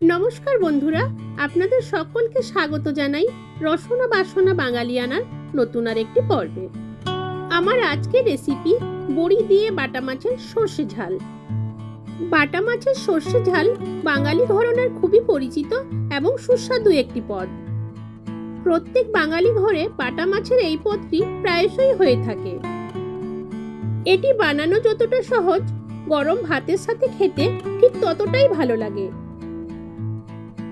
নমস্কার বন্ধুরা, আপনাদের সকলকে স্বাগত জানাই রসনা বাসনা বাঙালিয়ানার নতুন আর একটি পর্বে। আমার আজকের রেসিপি বড়ি দিয়ে বাটা মাছের সর্ষে ঝাল। বাটা মাছের সর্ষে ঝাল বাঙালি ঘরনার খুবই পরিচিত এবং সুস্বাদু একটি পদ। প্রত্যেক বাঙালি ঘরে বাটা মাছের এই পদটি প্রায়শই হয়ে থাকে। এটি বানানো যতটা সহজ, গরম ভাতের সাথে খেতে ঠিক ততটাই ভালো লাগে।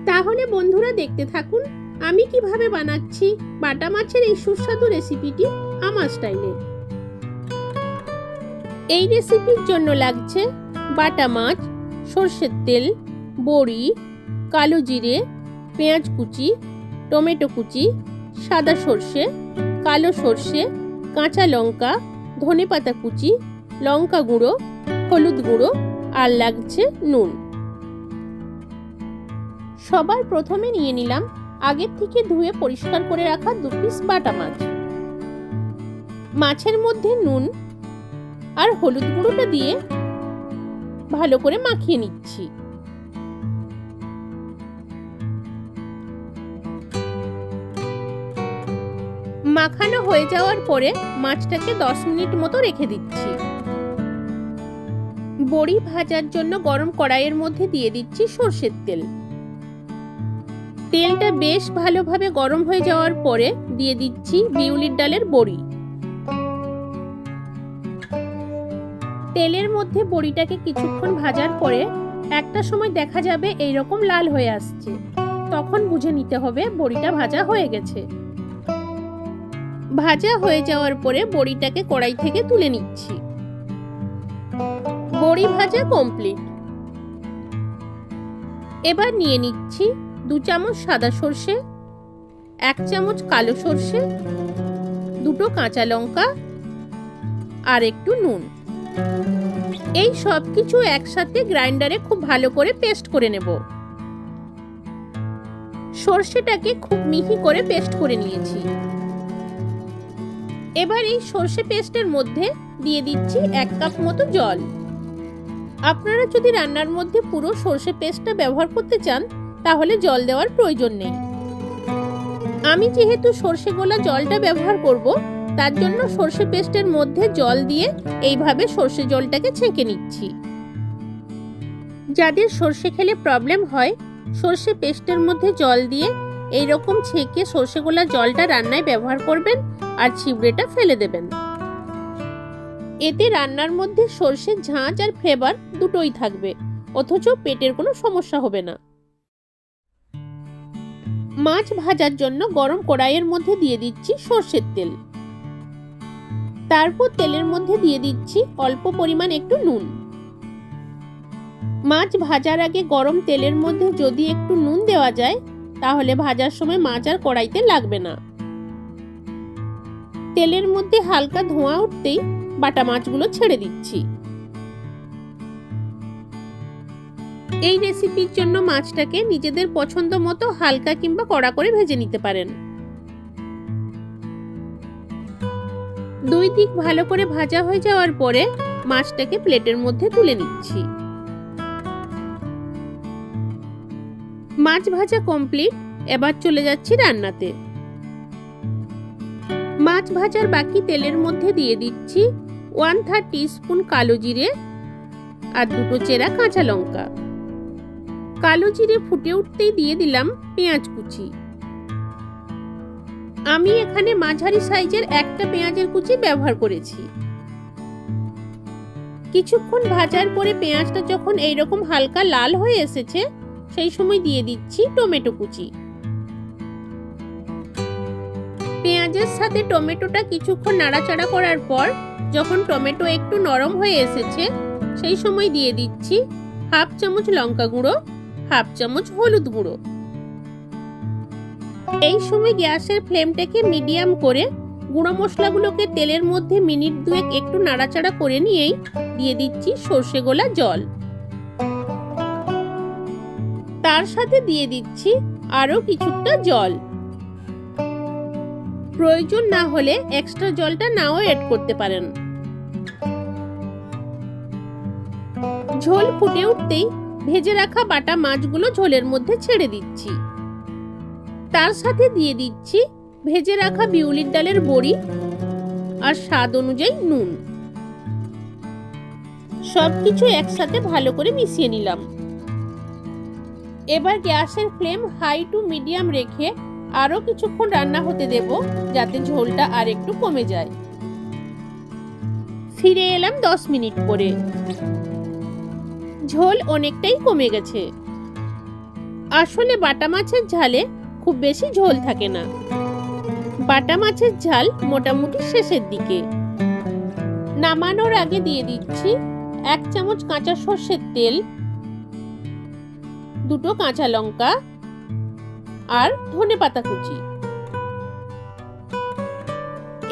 তাহলে বন্ধুরা দেখতে থাকুন, আমি কীভাবে বানাচ্ছি বাটা মাছের এই সুস্বাদু রেসিপিটি আমার স্টাইলে। এই রেসিপির জন্য লাগছে বাটা মাছ, সর্ষের তেল, বড়ি, কালো জিরে, পেঁয়াজ কুচি, টমেটো কুচি, সাদা সর্ষে, কালো সর্ষে, কাঁচা লঙ্কা, ধনেপাতা কুচি, লঙ্কা গুঁড়ো, হলুদ গুঁড়ো আর লাগছে নুন। সবার প্রথমে নিয়ে নিলাম আগের থেকে ধুয়ে পরিষ্কার করে রাখা দু পিস বাটা মাছ। মাছের মধ্যে নুন আর হলুদ গুঁড়োটা দিয়ে ভালো করে মাখিয়ে নিচ্ছি। মাখানো হয়ে যাওয়ার পরে মাছটাকে দশ মিনিট মতো রেখে দিচ্ছি। বড়ি ভাজার জন্য গরম কড়াইয়ের মধ্যে দিয়ে দিচ্ছি সর্ষের তেল। তেলটা বেশ ভালোভাবে গরম হয়ে যাওয়ার পরে দিয়ে দিচ্ছি বিউলির ডালের বড়ি। তেলের মধ্যে বড়িটাকে কিছুক্ষণ ভাজার পরে একটা সময় দেখা যাবে এই রকম লাল হয়ে আসছে। তখন বুঝে নিতে হবে বড়িটা ভাজা হয়ে গেছে। ভাজা হয়ে যাওয়ার পরে বড়িটাকে কড়াই থেকে তুলে নিচ্ছি। বড়ি ভাজা কমপ্লিট। এবার নিয়ে নিচ্ছি দু চামচ সাদা সর্ষে, এক চামচ কালো সর্ষে, দুটো কাঁচা লঙ্কা আর একটু নুন। এই সব কিছু একসাথে গ্রাইন্ডারে খুব ভালো করে পেস্ট করে নেব। সর্ষেটাকে খুব মিহি করে পেস্ট করে নিয়েছি। এবার এই সর্ষে পেস্টের মধ্যে দিয়ে দিচ্ছি এক কাপ মতো জল। আপনারা যদি রান্নার মধ্যে পুরো সর্ষে পেস্টটা ব্যবহার করতে চান তাহলে জল দেওয়ার প্রয়োজন নেই। আমি যেহেতু সর্ষে গোলা জলটা ব্যবহার করব, তার জন্য সর্ষে পেস্টের মধ্যে জল দিয়ে এইভাবে সর্ষে জলটাকে ছেঁকে নিচ্ছি। যাদের সর্ষে খেলে প্রবলেম হয়, সর্ষে পেস্টের মধ্যে জল দিয়ে এই রকম ছেঁকে সর্ষে গোলা জলটা রান্নায় ব্যবহার করবেন আর ছিবড়েটা ফেলে দেবেন। এতে রান্নার মধ্যে সর্ষের ঝাঁঝ আর ফ্লেভার দুটোই থাকবে, অথচ পেটের কোনো সমস্যা হবে না। মাছ ভাজার জন্য গরম কড়াইয়ের মধ্যে দিয়ে দিচ্ছি সর্ষের তেল। তারপর তেলের মধ্যে দিয়ে দিচ্ছি অল্প পরিমাণ একটু নুন। মাছ ভাজার আগে গরম তেলের মধ্যে যদি একটু নুন দেওয়া যায়, তাহলে ভাজার সময় মাছ আর কড়াইতে লাগবে না। তেলের মধ্যে হালকা ধোঁয়া উঠতেই বাটা মাছগুলো ছেড়ে দিচ্ছি। এই রেসিপির জন্য মাছটাকে নিজেদের পছন্দ মতো হালকা কিংবা কড়া করে ভেজে নিতে পারেন। দুই দিক ভালো করে ভাজা হয়ে যাওয়ার পরে মাছটাকে প্লেটের মধ্যে তুলে নিচ্ছি। মাছ ভাজা কমপ্লিট, এবার চলে যাচ্ছি রান্নাতে। মাছ ভাজার বাকি তেলের মধ্যে দিয়ে দিচ্ছি ওয়ান থার্ড স্পুন কালো জিরে আর দুটো চেরা কাঁচা লঙ্কা। কালো জিরে ফুটে উঠতেই দিয়ে দিলাম পেঁয়াজ কুচি। আমি এখানে মাঝারি সাইজের একটা পেঁয়াজের কুচি ব্যবহার করেছি। কিছুক্ষণ ভাজার পরে পেঁয়াজটা যখন এইরকম হালকা লাল হয়ে এসেছে, সেই সময় দিয়ে দিচ্ছি টমেটো কুচি। পেঁয়াজের সাথে টমেটোটা কিছুক্ষণ নাড়াচাড়া করার পর, যখন টমেটো একটু নরম হয়ে এসেছে, সেই সময় দিয়ে দিচ্ছি হাফ চামচ লঙ্কা গুঁড়ো হাফ চামচ হলুদ গুঁড়ো। এই সময় গ্যাসের ফ্লেমটাকে মিডিয়াম করে গুঁড়ো মশলাগুলোকে তেলের মধ্যে মিনিট দুয়েক একটু নাড়াচাড়া করে নিয়েই দিয়ে দিচ্ছি সর্ষে গোলা জল। তার সাথে দিয়ে দিচ্ছি আরও কিছুটা জল। প্রয়োজন না হলে এক্সট্রা জলটা নাও এড করতে পারেন। ঝোল ফুটে উঠতেই ভেজে রাখা বাটা মাছগুলো ঝোলের মধ্যে ছেড়ে দিচ্ছি। তার সাথে দিয়ে দিচ্ছি ভেজে রাখা বিউলির ডালের বড়ি আর স্বাদ অনুযায়ী নুন। সবকিছু একসাথে ভালো করে মিশিয়ে নিলাম। এবার গ্যাসের ফ্লেম হাই টু মিডিয়াম রেখে আরও কিছুক্ষণ রান্না হতে দেব যাতে ঝোলটা আর একটু কমে যায়। ফিরে এলাম দশ মিনিট পরে। ঝোল অনেকটাই কমে গেছে। আসলে বাটা মাছের ঝালে খুব বেশি ঝোল থাকে না। বাটা মাছের ঝাল মোটামুটি শেষের দিকে। নামানোর আগে দিয়ে দিচ্ছি এক চামচ কাঁচা সর্ষের তেল, দুটো কাঁচা লঙ্কা আর ধনে পাতা কুচি।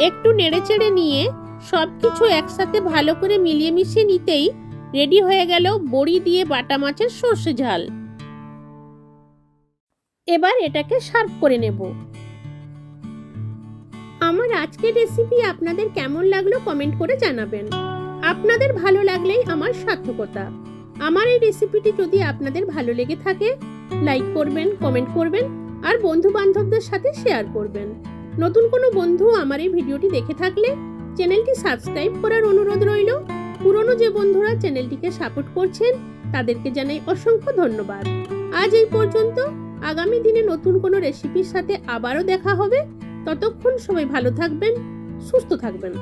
একটু নেড়েচেড়ে নিয়ে সবকিছু একসাথে ভালো করে মিলিয়ে মিশিয়ে নিতেই রেডি হয়ে গেল বড়ি দিয়ে বাটা মাছের সর্ষে ঝাল। এবার এটাকে সার্ভ করে নেব। আমার আজকের রেসিপি আপনাদের কেমন লাগল কমেন্ট করে জানাবেন। আপনাদের ভালো লাগলেই আমার সার্থকতা। আমার এই রেসিপিটি যদি আপনাদের ভালো লেগে থাকে লাইক করবেন কমেন্ট করবেন, আর বন্ধু বান্ধবদের সাথে শেয়ার করবেন। নতুন কোনো বন্ধু আমার এই ভিডিওটি দেখে থাকলে চ্যানেলটি সাবস্ক্রাইব করার অনুরোধ রইল। যে চ্যানেলটিকে সাপোর্ট করছেন, তাদেরকে জানাই অসংখ্য ধন্যবাদ। আজ এই পর্যন্ত, আগামী দিনে নতুন কোনো রেসিপির সাথে আবারও দেখা হবে। ততক্ষণ সবাই ভালো থাকবেন, সুস্থ থাকবেন।